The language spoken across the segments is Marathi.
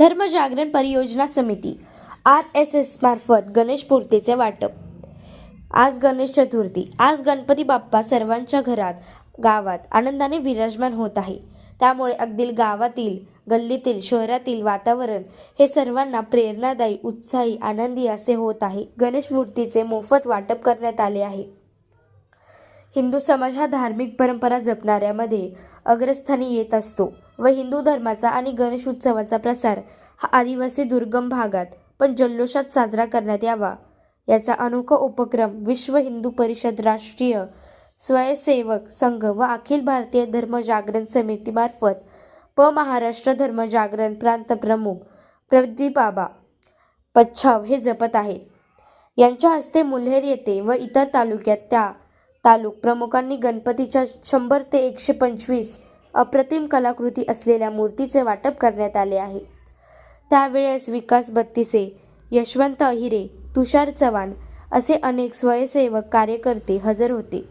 धर्मजागरण परियोजना समिती आर एस एस मार्फत गणेश मूर्तीचे वाटप. आज गणेश चतुर्थी आज गणपती बाप्पा सर्वांच्या घरात गावात आनंदाने विराजमान होत आहे. त्यामुळे अगदी गावातील गल्लीतील शहरातील वातावरण हे सर्वांना प्रेरणादायी उत्साही आनंदी असे होत आहे. गणेश मूर्तीचे मोफत वाटप करण्यात आले आहे. हिंदू समाज हा धार्मिक परंपरा जपणाऱ्यामध्ये अग्रस्थानी येत असतो. व हिंदू धर्माचा आणि गणेश उत्सवाचा प्रसार हा आदिवासी दुर्गम भागात पण जल्लोषात साजरा करण्यात यावा. याचा अनोखा उपक्रम विश्व हिंदू परिषद राष्ट्रीय स्वयंसेवक संघ व अखिल भारतीय धर्म जागरण समितीमार्फत प महाराष्ट्र धर्म जागरण प्रांत प्रमुख प्रदीपाबा पच्छाव हे जपत आहेत. यांच्या हस्ते मुल्हेर येथे व इतर तालुक्यात त्या तालुक प्रमुखांनी गणपतीच्या शंभर ते एकशे पंचवीस अप्रतिम कलाकृती असलेल्या मूर्तीचे वाटप करण्यात आले आहे. त्यावेळेस विकास बत्तीसे यशवंत अहिरे तुषार चव्हाण असे अनेक स्वयंसेवक कार्यकर्ते हजर होते.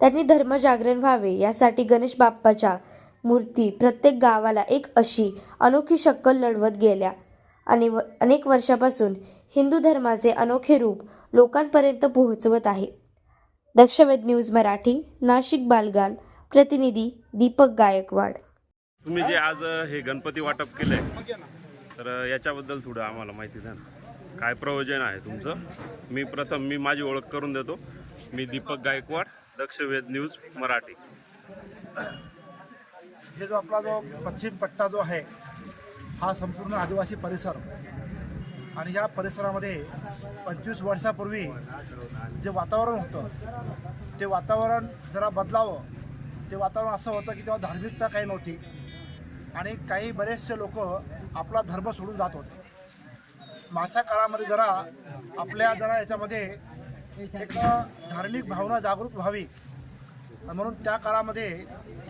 त्यांनी धर्मजागरण व्हावे यासाठी गणेश बाप्पाच्या मूर्ती प्रत्येक गावाला एक अशी अनोखी शक्कल लढवत गेल्या आणि व- अनेक वर्षापासून हिंदू धर्माचे अनोखे रूप लोकांपर्यंत पोहोचवत आहे. दक्षवेद न्यूज मराठी नाशिक बालगान प्रतिनिधी दीपक गायकवाड. तुम्ही जे आज हे गणपती वाटप केलंय तर याच्याबद्दल थोडं आम्हाला माहिती द्या ना. काय प्रयोजन आहे तुमचं? मी प्रथम मी माझी ओळख करून देतो. मी दीपक गायकवाड दक्षवेद न्यूज मराठी. हे जो आपला जो पश्चिम पट्टा जो आहे हा संपूर्ण आदिवासी परिसर. आणि या परिसरामध्ये पंचवीस वर्षापूर्वी जे वातावरण होतं ते वातावरण जरा बदलावं. ते वातावरण असं होतं की तेव्हा धार्मिकता काही नव्हती. आणि काही बरेचसे लोक आपला धर्म सोडून जात होते. मासा काळामध्ये जरा आपल्या जरा याच्यामध्ये एक धार्मिक भावना जागृत व्हावी. म्हणून त्या काळामध्ये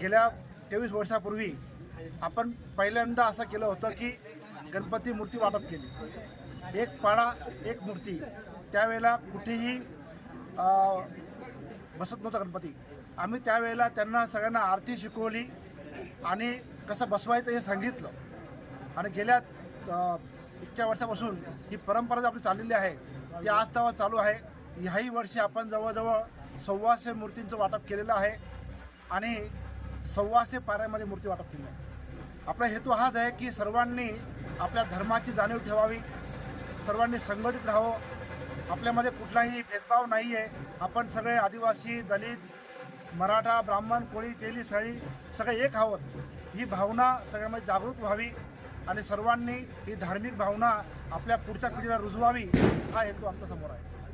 गेल्या तेवीस वर्षापूर्वी आपण पहिल्यांदा असं केलं होतं की गणपती मूर्ती वाटप केली. एक पाडा एक मूर्ती. त्यावेळेला कुठेही बसत नव्हता गणपती. आम्ही त्यावेळेला त्यांना सगळ्यांना आरती शिकवली आणि कसं बसवायचं हे सांगितलं. आणि गेल्या इतक्या वर्षापासून ही परंपरा जी आपली चाललेली आहे ती आज तेव्हा चालू आहे. ह्याही वर्षी आपण जवळजवळ सव्वाशे मूर्तींचं वाटप केलेलं आहे आणि सव्वाशे पाऱ्यामध्ये मूर्ती वाटप केली आहे. आपला हेतू हाच आहे की सर्वांनी आपल्या धर्माची जाणीव ठेवावी सर्वांनी संघटित राहावं आपल्यामध्ये कुठलाही भेदभाव नाही आहे आपण सगळे आदिवासी दलित मराठा ब्राह्मण कोळी तेली सळी सगळे एक आहोत. ही भावना सगळ्यामध्ये जागृत व्हावी आणि सर्वांनी ही धार्मिक भावना आपल्या पुढच्या पिढीला रुजवावी हा हेतू आमच्यासमोर आहे.